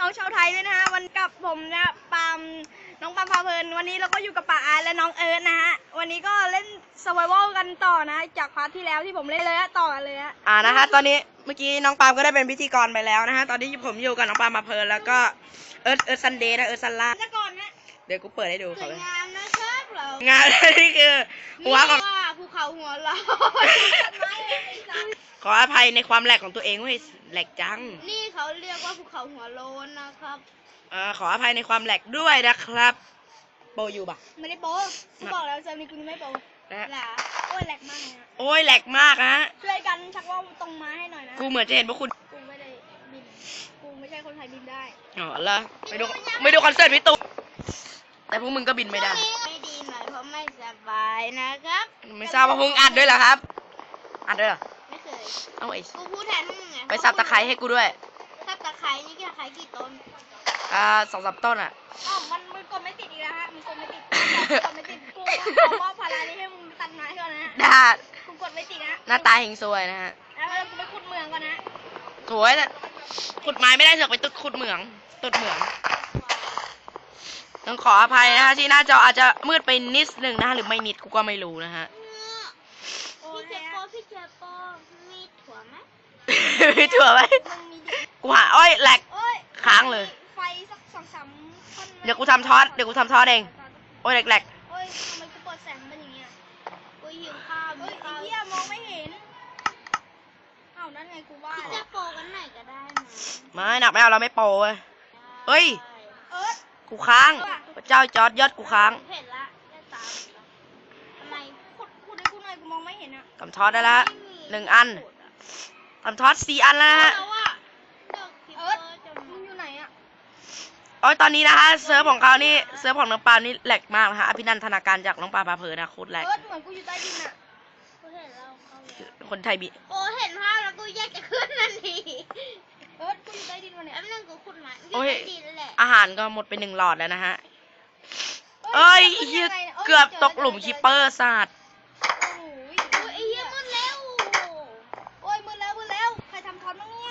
น้องชาวไทยด้วยนะฮะวันกับผมนะปาล์มน้องปาล์มพาเพลิน วันนี้เราก็อยู่กับป่าอาร์ตและน้องเอิร์ธนะฮะวันนี้ก็เล่นส u r v i v a l กันต่อนะ จากพาร์ทที่แล้วที่ผมเล่นเลยฮะต่อกันเลยฮะอ่านะฮะตอนนี้เมื่อกี้น้องปาล์มก็ได้เป็นพิธีกรไปแล้วนะฮะตอนนี้ผมอยู่กับน้องปาล์มมาเพลินแล้วก็เอิร์ธเอิร์ธซันเดย์นะเอิร์ธซันล่าซะก่อนฮะเดี๋ยวกูเปิดให้ดูสเขาวยเลยงามนะครับเรางาน นี่คือหัวของนี่ว่าภูเขาหัวเราะ ขออภัยในความแหลกของตัวเองเว้ยแหลกจังนี่เขาเรียกว่าภูเขาหัวโลนนะครับอ่าขออภัยในความแหลกด้วยนะครับ โปรอยู่ปะ ไม่ได้โป๊กูบอกแล้วเจอมีกูไม่โป๊นะฮะแหละโอ้ยแหลกมากเลยฮะโอ้ยแหลกมากฮะ ช่วยกันชักว่าวตรงมาให้หน่อยนะ กูเหมือนจะเห็นพวกคุณ กูไม่ได้บิน กูไม่ใช่คนไทยบินได้ อ๋อแล้วไม่ดูไม่ดูคอนเสิร์ตพี่ตุ๊กแต่พวกมึงก็บินไม่ได้ ไม่ดีหน่อยเพราะไม่สบายนะครับ ไม่ทราบว่าพวกมึงอัดด้วยเหรอครับ อัดด้วยเหรอไม่ เคยเอาไอ้กูพูดแทนพวกมึงไงไปสับตะไคร้ให้กูด้วยสับตะไคร้นี่ตะไคร้กี่ต้นอ่าสองสามต้นอะอ๋อมันมันกดไม่ติดอีกแล้วฮะมันกดไม่ติดกดไม่ติดกูขอมอบภาระนี้ให้มึงตัดไม้ก่อนนะฮะดาดกูกดไม่ติดนะหน้าตาเฮงซวยนะฮะแล้วกูไปขุดเมืองก่อนนะโถยน่ะขุดไม้ไม่ได้เสือกไปตุดขุดเหมืองตุดเหมืองต้องขออภัยนะฮะที่หน้าจออาจจะมืดไปนิดหนึ่งนะฮะหรือไม่นิดกูก็ไม่รู้นะฮะ พี่เจโปพี่เจโปมีถั่วไหม มีถั่วไหมมึงมีดิกูหาอ้อยแหลก โอ้ยค้างเลย ไฟสักสองสามท่อนไหมเดี๋ยวกูทำทอดเดี๋ยวกูทำทอดเอง โอ้ยแหลกแหลกโอ้ยทำไมกูเปิดแสงเป็นอย่างเงี้ยกูหิวข้าวเฮ้ยไอ้เหี้ยมองไม่เห็นเอ้านั่นไงกูว่าจะโปกันไหนก็ได้นะไม่หนักไม่เอาเราไม่โปรเว้ย เฮ้ย เอิร์ธกูค้าง พระเจ้าจอร์ดยอดกูค้างเห็นละได้ตามทำไมขุดขุดให้กูหน่อยกูมองไม่เห็นอะทำทอดได้แล้วหนึ่งอัน ทำทอดสี่อันแล้วนะฮะแล้วอะเอิร์ธมึงอยู่ไหนอะโอ้ยตอนนี้นะฮะเซิร์ฟของเขานี่เซิร์ฟของน้องปาล์มนี่แหลกมากนะฮะอภินันทนาการจากน้องปาล์มพาเพลินนะโคตรแหลกเอิร์ธเหมือนกูอยู่ใต้ดินอะกูเห็นแล้วเขาคนไทยบิโอ้เห็นภาพแล้วกูอยากจะขึ้นนั่นทีเอิร์ธกูอยู่ใต้ดินวันนี้แป๊บนึงกูขุดมาอยู่โอ้ยใต้ดินแหละอาหารก็หมดไปหนึ่งหลอดแล้วนะฮะเอ้ยเหี้ยเกือบตกหลุมคิปเปอร์สัตว์ โอ้ยโอ้ยไอ้เหี้ยมืดแล้วโอ้ยมืดแล้วมืดแล้วใครทำ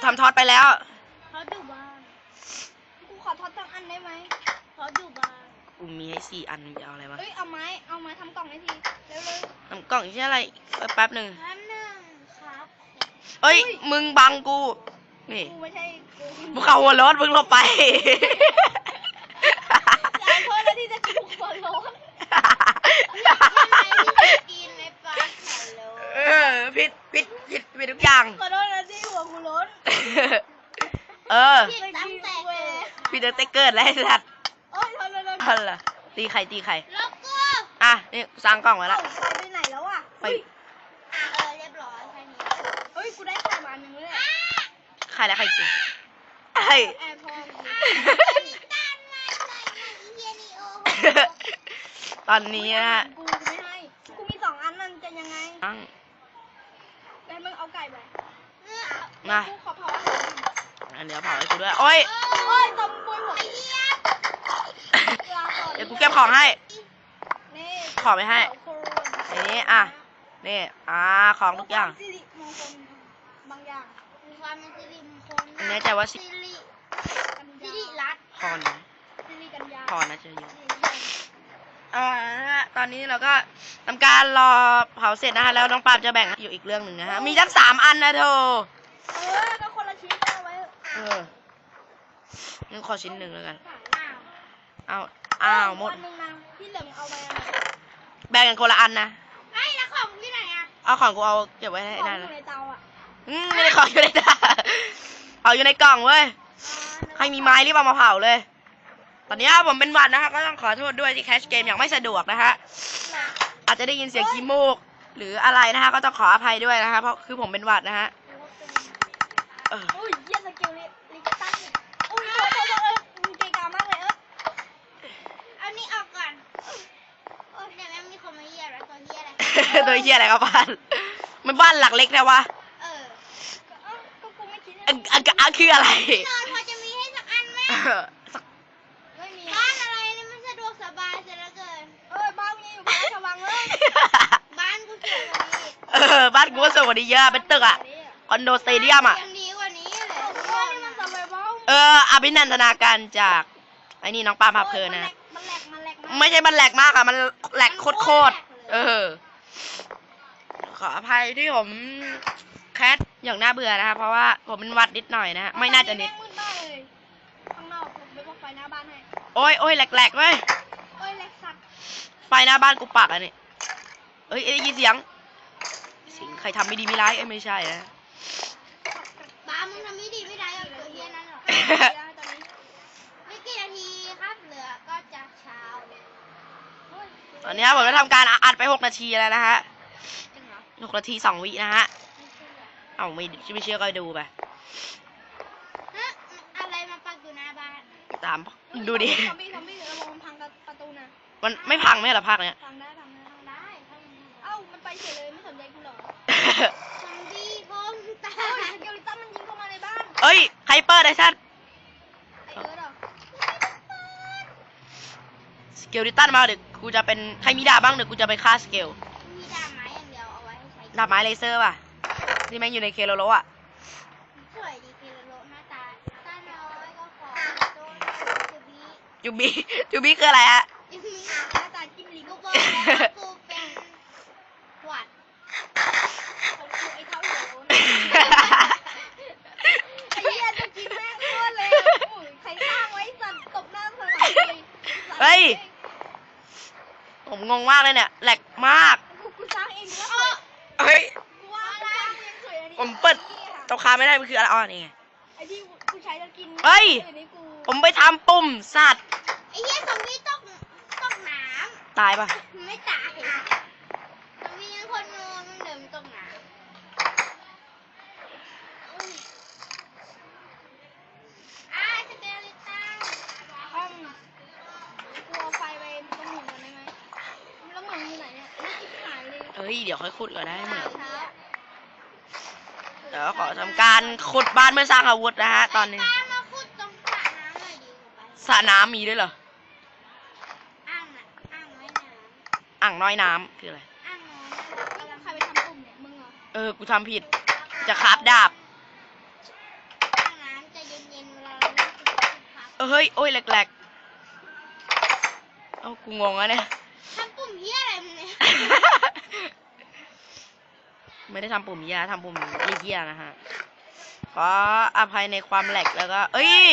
ท็อตบ้างเนี่ยทำทอดไปแล้วเขาอยู่บ้านกูขอท็อตทั้งอันได้ไหมเขาอยู่บ้านกูมีให้สี่อันมึงจะเอาอะไรวะเอ้ยเอาไม้เอาไม้ทำกล่องให้ทีเร็วเลยน้ำกล่องที่อะไรเอ้ยแป๊บหนึ่งแป๊บนึงครับเอ้ย มึงบังกู นี่กูไม่ใช่กู มึงเข้าหัวรถมึงหลบไป อย่าโทษนะที่จะกูขอร้อง กินในปลาฮัลโหล เออผิดผิดผิดผิดทุกอย่าง ขอโทษนะที่หัวกูล้น เออ ผิดตั้งแต่เกิ ดผิดตั้งแต่เกิดแล้วไอ้สัตว์โอ้ยโทษโทษโทษอะไรตีไข่ตีไข่แล้วกูอะนี่กูสร้างกล่องไว้เอ้าละไฟไปไหนแล้วอะไปอะเออเรียบร้อยแค่นี้เฮ้ยกูได้ไข่มาอันหนึ่งเลยไข่แล้วไข่จริงไข่แอร์พอร์ตอนนี้นะฮะกูไม่ให้กูมีสองอันมันจะยังไงตั้งแล้วมึงเอาไก่ไปมากูขอเผาอาหารอันเดี๋ยวเผาให้กูด้วยโอ้ยโอ้ยตบปุยหัวลาก่อน เดี๋ยวกูเก็บของให้ นี่ขอไปให้ไอ้นี่อะ นี่ อ่า ของทุกอย่าง สิริมงคลบางอย่างมีความเป็นสิริมงคลแน่ใจว่าสิ สิริสิริรัตน์พอนะสิริกัญญาพอนะเจออยู่อ่านะฮะตอนนี้เราก็ทำการรอเผาเสร็จนะฮะแล้วน้องปาล์มจะแบ่งอยู่อีกเรื่องหนึ่งนะฮะมีทั้งสามอันนะโธ่เออก็คนละชิ้นเอาไว้เอองั้นขอชิ้นหนึ่งแล้วกัน อ้าวเอา อ้าวหมดอันหนึงนะที่เหลือมึงเอาไว้อะไรแบ่งกันคนละอันนะ ไอ้แล้วของที่ไหนอะเอาของกูเอาเก็บไว้ให้ของได้อนะยู่ในเตาอะอืมไม่ได้ของอยู่ในตาเอาอยู่ในกล่องเว้ย ใครมีไม้รีบเอามาเผาเลย ตอนนี้ผมเป็นหวัดนะฮะก็ต้องขอโทษด้วยที่แคชเกมอย่างไม่สะดวกนะฮะอาจจะได้ยินเสียงขี้มูก หรืออะไรนะฮะก็ต้องขออภัยด้วยนะฮะเพราะคือผมเป็นหวัดนะฮะ เออ อุ้ยเยี่ยสกิลลิลิกตันอุ้ยโทษโทษโทษเออมึงเกะกามากเลยเออเอานี่ออกก่อน โอ้ยแต่แม่งมีคนมาเยี่ยแล้วตัวเยี่ยอะไรตัวเหี้ยอะไรครับบ้านมันบ้านหลักเล็กนะวะเออก็เอ้าก็กูไม่คิดอันอันอันคืออะไรนอนพอจะมีให้สักอันไหมเออสักไม่มีบ้านอะไรนี่มันสะดวกสบายเสียเหลือเกิน เออบ้านกูยังอยู่บ้านชวังเลยบ้านกูสวยกว่านี้เออบ้านกูก็สวยกว่านี้เยอะเป็นตึกอะคอนโดสเตเดียมอะยังดีกว่านี้เลยบ้านนี่มันสบายบ้า เอออภินันทนาการจากไอ้นี่น้องปาล์มพาเพลินนะ ไม่ใช่มันแหลกมากอะมันแหลกโคตรๆเออ ขออภัยที่ผมแคสอย่างน่าเบื่อนะครับเพราะว่าผมเป็นหวัดนิดหน่อยนะฮะไม่น่าจะนิดแม่งมืดมากเลยข้างนอกผมไปบอกไฟหน้าบ้านให้โอ้ยโอ้ยแหลกๆเว้ยโอ้ยแหลกสัตว์ไฟหน้าบ้านกูปักอะนี่เอ้ยได้ยินเสียงเสียงใครทำไม่ดีไม่ร้ายเอ้ยไม่ใช่นะ บ้ามึงทำไม่ดีไม่ได้เอาตัวเฮียนั้นหรอก ได้ตอนนี้ ไม่กี่นาทีครับเหลือก็จะเช้า โอ้ยตอนนี้ผมได้ทำการอัดไปหกนาทีแล้วนะฮะจริงเหรอหกนาทีสองวินะฮะไม่เชื่อเอ้าไม่ไม่เชื่อก็ดูไปฮะอะไรมาปักอยู่หน้าบ้านตามดูดิซอมบี้ซอมบี้ระวังมันพังประตูนะมันไม่พังไหมเหรอภาคเนี้ยพังได้พังได้ทำได้ทำได้เอ้ามันไปเฉยเลยไม่สนใจกูเหรอซอมบี้คงตาเฮ้ยยเกลิตันมันยิงเข้ามาในบ้านเอ้ยใครเปิดไอ้ชัด ไอ้เอิร์ธเหรอ ส เกลดิตันมาเดี๋ยวกูจะเป็นใครมีดาบบ้างเดี๋ยวกูจะไปฆ่าสเกลมีดาบไม้อย่างเดียวเอาไว้ให้ใช้ดาบไม้เลเซอร์ป่ะที่แม่งอยู่ในเคโลโลอะสวยดีเคโลโลหน้าตาตาน้อยก็ขอโดนจูบีจูบีจูบีคืออะไรฮะยูมีหน้าตาจิ้มลิ้นกูบอกแล้วว่ากูเป็นหวัดเขาคือไอ้เท้าหัวโล้นไอ้เหี้ยจะกินแม่งโคตรเลยโอ้ยใครสร้างไว้สัตว์ตบหน้าสว่างเลยเฮ้ย ผมงงมากเลยเนี่ยแหลกมากกูกูสร้างเองแล้วเฮ้ยกูว่ากูสร้างเองเฉยอันนี้ผมเปิดตกคาไม่ได้มันคืออะไรอ๋อนี่ไงไอ้ที่กูใช้จะกินเฮ้ยดี๋วนี้กูผมไปทำปุ่มสัตว์ไอ้เหี้ยซอมบี้ตกตกน้ตายป่ะำไม่ตายซอมบี้ยังคนงูมันเดินตกน้ำอ่าสเกลิตัน ห้องกูเอาไฟไปตรงหมุนกันได้ไหมแล้วหมุนอยู่ไหนเนี่ยไม่คิดหายเลย เฮ้ย เดี๋ยวค่อยขุดก็ได้เหมือนเช้าเดี๋ยวขอทำการขุดบ้านเพื่อสร้างอาวุธนะฮะตอนนี้ไป้ามาขุดตรงสระน้ำหน่อยดีกว่าไปสระน้ำมีด้วยเหรอ อ่างน่ะอ่างไว้น้อ่างน้อยน้ำคืออะไรำอ่างน้ำแล้วใครไปทำปุ่มเนี่ยมึงเหรอเออ กูทำผิด จะคราบดาบ อ่างน้ำจะเย็นๆเวลาเราเล่นกิจกรรมครับเออเฮ้ย โอ้ยแหลกๆ เอ้ากูงงแล้วเนี่ย ทำปุ่มเหี้ยอะไรมึงเนี่ย ไม่ได้ทำปุ่มยาทำปุ่มเยี่ยๆนะฮะ ขออภัยในความแหลกแล้วก็ เอ้ย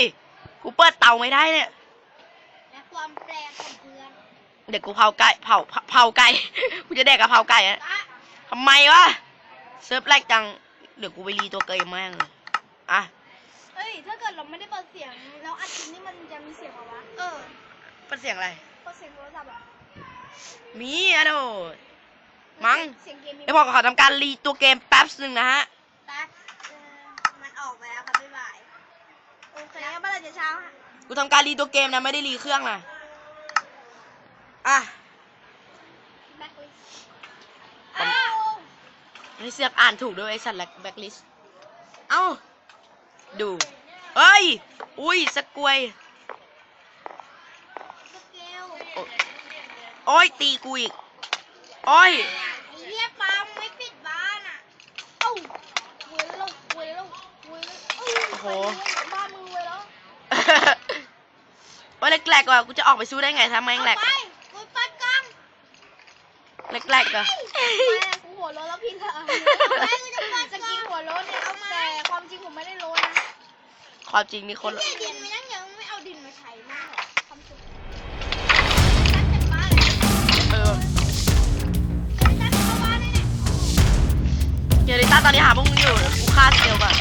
กูเปิดเตาไม่ได้เนี่ย และความแปลกของเพื่อนเดี๋ยวกูเผาไก่เผาเผาไก่ กูจะแดกกับเผาไก่อะปะทำไมวะเซิร์ฟแรกจัง เดี๋ยวกูไปรีตัวเกมแม่งเลยอะ เฮ้ย ถ้าเกิดเราไม่ได้เปิดเสียงแล้วอัดคลิปนี่มันจะมีเสียงเหรอวะ เออ เป็นเสียงอะไร เปิดเสียงโทรศัพท์อะ มีอะโดด มั้งเสียงเกมมีเดี๋ยวผมขอทำการรีตัวเกมแป๊บหนึ่งนะฮะ แป๊บเออมันออกไปแล้วครับบ๊ายบาย โอเคเมื่อไหร่จะเช้าฮะกูทำการรีตัวเกมนะไม่ได้รีเครื่องนะอะ แบ็คลิสผมไม่เสือกอ่านถูกด้วยไอ้สัตว์แบ็คลิสเอ้า ดูเฮ้ย อุ้ยสกวย สเกลโอ้โอ้ยตีกูอีก โอ้ยไอ้เหี้ยปาล์มไม่ปิดบ้านอะ เอ้าเวยแล้วเวยแล้วเวยแล้วเอ้ย โอ้โหไปเลยบ้านมึงเวยแล้วโอ้ยแรกๆว่ะกูจะออกไปสู้ได้ไงถ้าแม่งแหลกเอาไปกูเปิดกล้องแรกๆอะไม่กูหัวโล้นแล้วพี่ละไม่กูจะเปิดจะกล้อกิงนหัวโล้นเนี่ยเอามาแต่ความจริงผมไม่ได้โล้นนะความจริงนี่คนไอ้เหี้ยดินมันยังเยอะไม่เอาดินมาใช้มากหรอทำสุดตั้งแต่บ้านเลยเออตั้งเข้าบ้านเลยเนี่ยเจอริต้าตอนนี้หาพวกมึงอยู่เดี๋ยวกูฆ่าสเกลก่อน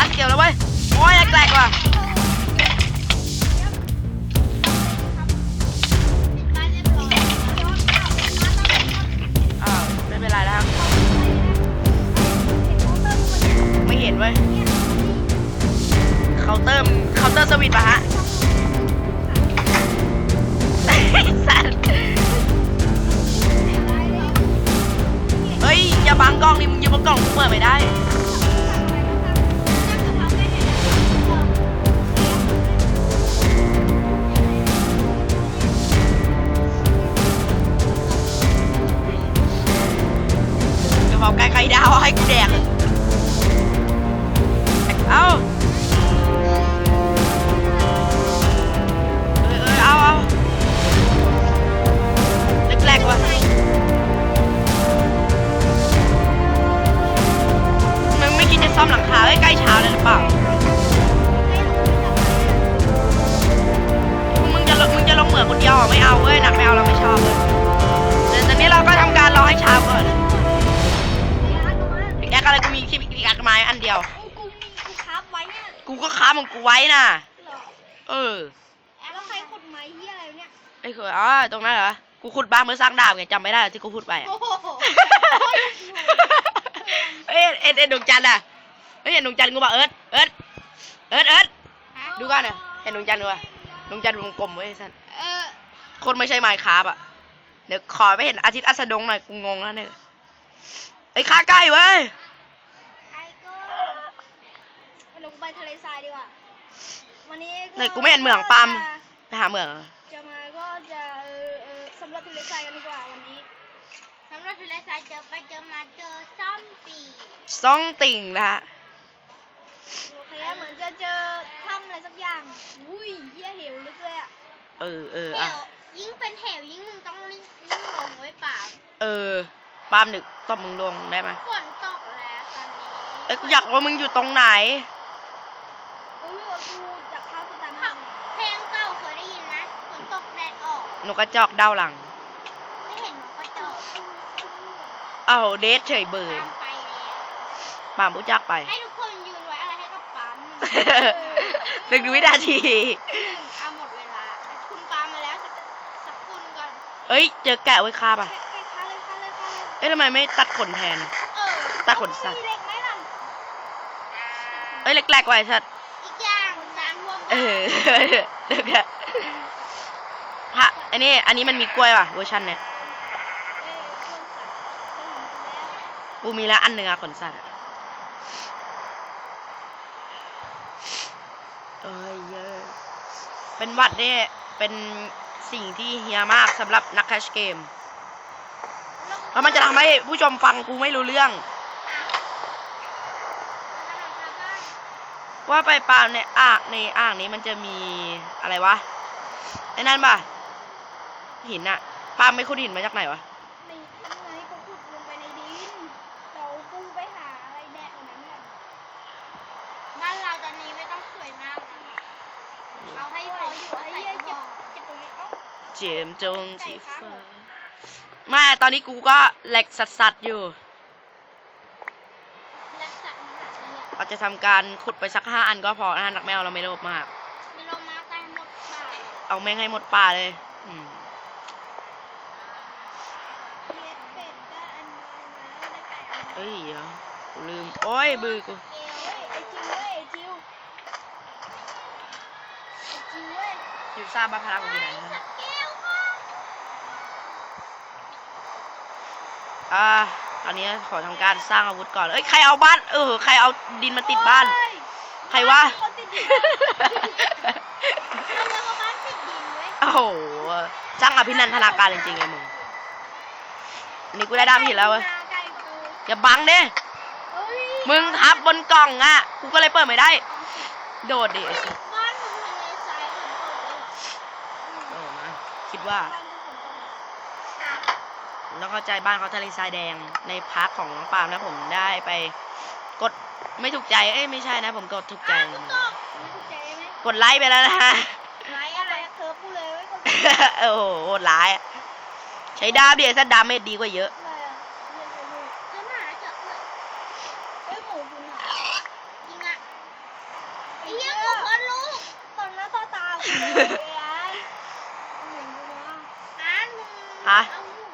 ฆ่าสเกลแล้วเว้ยโอ้ยแรกว่ะอ้าวไม่เป็นไรแล้วครับ ไม่เห็นเว้ยเคาน์เตอร์เคาน์เตอร์สวิตช์ป่ะฮะสัตว์เฮ้ย อย่าบังกล้องดิมึงยืนบนกล้องกูเปิดไม่ได้ ไก่ไข่ดาวให้กูแดก ม้เฮียอะไรเนี่ยไอ้คืออ๋อตรงนั้นเหรอ กูขุดบ้านเมื่อสร้างดาบไงจำไม่ได้เหรอที่กูพูดไปอะโอ้โหเอ้ยเอ็ดเอ็ดดวงจันทร์อะเฮ้ยเห็นดวงจันทร์กูบอกเอิร์ดเอิร์ดเอิร์ดเอิร์ดดูก่อนเนี่ยเห็นดวงจันทร์กูป่ะดวงจันทร์วงกลมเว้ยสันเออคนไม่ใช่ไมค์คราฟอะเดี๋ยวขอไปเห็นอาทิตย์อัสดงหน่อยกูงงแล้วเนี่ยไอ้ยข้าใกล้เว้ยไอ้ก็เดี๋ยวกูไปทะเลทรายดีกว่าวันนี้ไหนกูไม่เห็นเหมืองปั๊ม ไปหาเหมืองจะมาก็จะเออเออสำรวจทะเลทรายกันดีกว่าวันนี้สำหรับทะเลทรายเจอไปเจอมาเจอซ่อมปีซ่องติ่งนะฮะโอเคเหมือนจะเจอถ้ำอะไรสักอย่างอุ้ยเฮียเหวลึกเลยอะเออเออเหอะวยิ่งเป็นเหวยิ่งมึงต้องยิ่งยิ่งลงไว้เปล่าเออปาล์มดึกตบมึงลงได้ไหมฝนตกแล้วตอนนี้เอ้ยกูอยากรู้ว่ามึงอยู่ตรงไหนกูรู้ว่ากูจา นกกระจอกเด้าหลัง ไม่เห็นนกกระจอกเอ้าเดทเฉยเบยตามไปแล้วปามรู้จักไปให้ทุกคนยืนไว้อะไรให้กับปั๊มหนึ่งวินาที เอาหมดเวลาคุณปั๊มมาแล้วสักสักคุณก่อนเอ้ย เจอแกะไว้คาป่ะแค่ค้าเลยค้าเลยค้าเลยเอ้ยทำไมไม่ตัดขนแทน เออตัดขนสัตว์ มีเหล็กไหมล่ะเอ้ยเล็กๆไว้สัตว์ อีกอย่างน้ำท่วมเออเล็กอะ อันนี้ อันนี้มันมีกล้วยป่ะเวอร์ชันเนี่ยเอ้ยกูมีแล้วอันหนึ่งอะขนสัตว์อะเอ้ยเยอะเป็นวัดเนี่ยเป็นสิ่งที่เฮียมากสำหรับนักแคชเกมแล้วมันจะทำให้ผู้ชมฟังกูไม่รู้เรื่อง ว่าไปปลาในอ่างในอ่างนี้มันจะมีอะไรวะไอ้นั่นป่ะ หินอะปลาไม่ขุดหินมาจากไหนวะนี่ยังไงก็ขุดลงไปในดินเดี๋ยวกูไปหาอะไรแดกตรงนั้นก่อนบ้านเราตอนนี้ไม่ต้องสวยมากเอาให้พออยู่ไอ้ใส่เหี้ยกระบเก็บอกเก็บตรงนี้เอ้าเจมส์จงสีฟ้าไม่ตอนนี้กูก็แหลกสัสๆอยู่และสัตว์มันแบบนี้เราจะทำการขุดไปสักห้าอันก็พอนะนักแมวเราไม่โลภมากมีโลมาตายหมดป่าเอาแม่งให้หมดป่าเลย อืม เฮ็ดเป็ดได้อันน้อยมาแล้วได้ ไก่อันน้อยเอ้ยเดี๋ยวกูลืม โอ้ยบือกูเอ้ยไอ้จิวเว้ยไอ้จิวไอ้จิวเว้ยอยู่ทราบว่าพลังอยู่ไหนนะแก้วค่ะอ่าตอนนี้ขอทำการสร้างอาวุธก่อน เอ้ย ใครเอาบ้าน เออ ใครเอาดินมาติดบ้านโอ้ยใครวะคนติดดินมันเรียกว่าบ้านติดดินเว้ยโอ้โหช่างอภินันทนาการจริงๆเลยมึง อันนี้กูได้ดามผิดแล้วเว้ยไก่กู อย่าบังเด้เอ้ยมึงทับบนกล่องอะกูก็เลยเปิดไม่ได้ โดดดิไอ้สิบ้านมึงทะเลทรายฝนตกเลยโอ้นะคิดว่า บ้านกูฝนตกแล้วเข้าใจบ้านเขาทะเลทรายแดงในพาร์ทของน้องปาล์มนะผมได้ไปกดไม่ถูกใจเอ้ยไม่ใช่นะผมกดถูกใจฝนตกไม่ถูกใจไหมกดไลค์ไปแล้วนะฮะไรอะอะไรไรเธอกูเลยไว้ยคนโอ้โหโหดร้ายอะใช้ดาบเดียวซะดาเมจดีกว่าเยอะ อะไรอะเรียนไปเลย เจ้าหมาเจาะเลย เอ้ยหมูคุณหา จริงอะไอ้เหี้ยกูคนลูก ตอนหน้าต่อตากูเลยไอ้อันเหมือนกูว่า อ่านมึง ฮะ เอาอยู่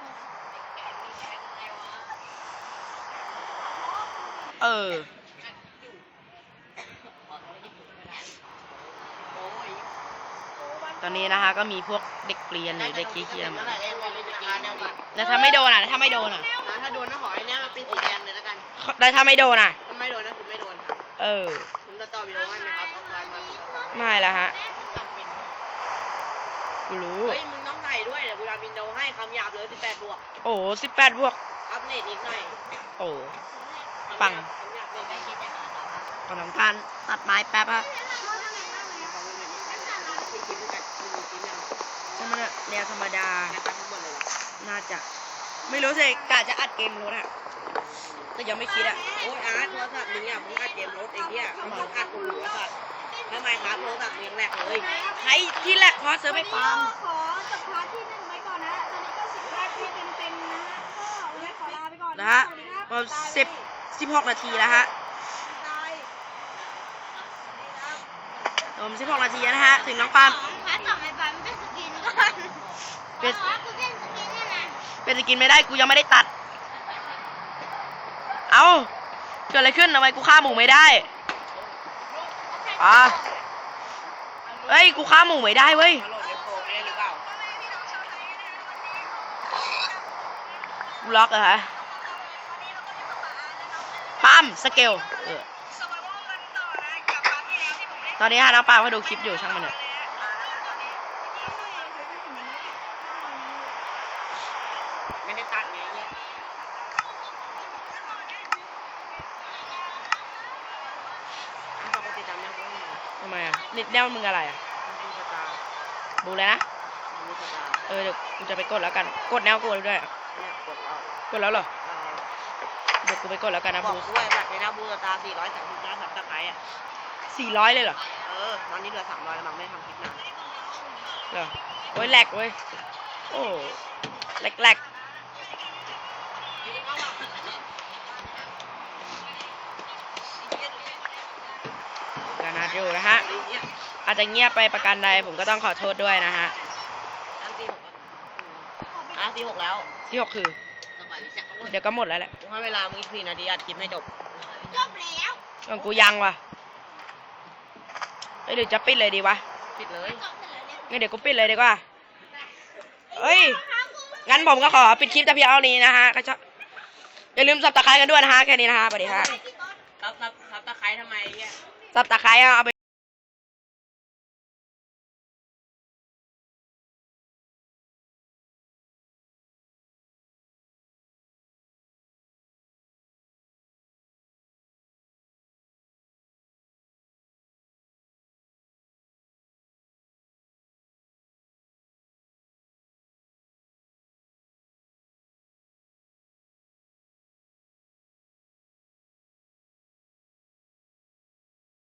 เออ ตอนนี้นะคะ ก็มีพวกเด็กเกรียนหรือเด็กขี้เกียจมาแล้วถ้าไม่โดนอะแล้วถ้าไม่โดนอะถ้าโดนนะหอยเนี่ยเป็นสีแดงเลยแล้วกันแล้วถ้าไม่โดนอะถ้าไม่โดนนะคือไม่โดนครับเออผมจะต่อวิดีโอให้ไหมครับเอาไลน์มาไม่ละฮะกูรู้เฮ้ยมึงต้องใส่ด้วยเดี๋ยวกูทำวิดีโอให้คำหยาบเลย18บวกโอ้สิบแปดบวกอัปเดตอีกหน่อยโอ้ คำหยาบปังคำหยาบเลยได้คิดได้กำลังการตัดไม้แป๊บฮะคิดคิดด้วยกันมีคิดยังใช่ไหมเนี่ยแนวธรรมดานะครับทั้งหมดเลยเหรอน่าจะ ไม่รู้สิกะจะอัดเกมรถอะแต่ยังไม่คิดอะโอ้ยอาร์ตโทรศัพท์มึงอะมึงอัดเกมรถไอ้เหี้ยมึงอัดกูหัวสัตว์ทำไมครับโทรศัพท์มึงยังแหลกเลยใครที่แหลกเพราะเซิร์ฟไปฟาร์มขอจบพาร์ทที่หนึ่งไว้ก่อนนะตอนนี้ก็สิบพาร์ทที่เต็มๆนะฮะก็วันนี้ขอลาไปก่อนนะฮะสวัสดีครับ 16 นาทีแล้วฮะรวม16 นาทีนะฮะ ถึงน้องปามาต่อไปปาล์เป็นสกินก่อนเป็นสกินไม่ได้กูยังไม่ได้ตัด เอาเกิดอะไรขึ้นทำไมกูฆ่าหมูไม่ได้อะเฮ้ย กูฆ่าหมูไม่ได้เว้ยกูล็อกเหรอฮะ ปั้มสเกลเออตอนนี้ฮะน้องปาล์มก็ดูคลิปอยู่ช่างมันเถอะไม่ได้ตัดไงเนี่ยปกติจำยังไม่ได้ทำไมอะนิดแนวมึงอะไรอะดูสตาร์ดูเลยนะดูสตาร์เออเดี๋ยวกูจะไปกดแล้วกัน กดแนวกูด้วย กดเอากดแล้วเหรอ ยวกูไปกดแล้วกันนะบอบูกด้วยแบบในหน้าบูสตาร์439สับตะไคร้อะ สี่ร้อยเลยเหรอเออตอนนี้เหลือ300แล้วมั้งไม่ได้ทำคลิปนานเหรอโอ้ยแหลกเว้ยโอ้แหลกแหลกการนัดอยู่นะฮะ ไอ้เนี่ยอาจจะเงียบไปประการใดผมก็ต้องขอโทษด้วยนะฮะอันที่หกอะที่หกแล้ว ที่หกคือ เดี๋ยวก็หมดแล้วแหละกู ให้เวลามึงอีกสี่นาทีอัดคลิปให้จบจบแล้วของกูยังว่ะเอ้ยหรือจะปิดเลยดีวะปิดเลยจบเสร็จแล้วเนี่ยงั้นเดี๋ยวกูปิดเลยดีกว่าเอ้ย งั้นผมก็ขอปิดคลิปแต่เพียงเท่านี้นะฮะก็ชอบอย่าลืมสับตะไคร้กันด้วยนะฮะแค่นี้นะฮะสวัสดีฮะซับซับซับตะไคร้ทำไมเนี่ยสับตะไคร้อะเอาไป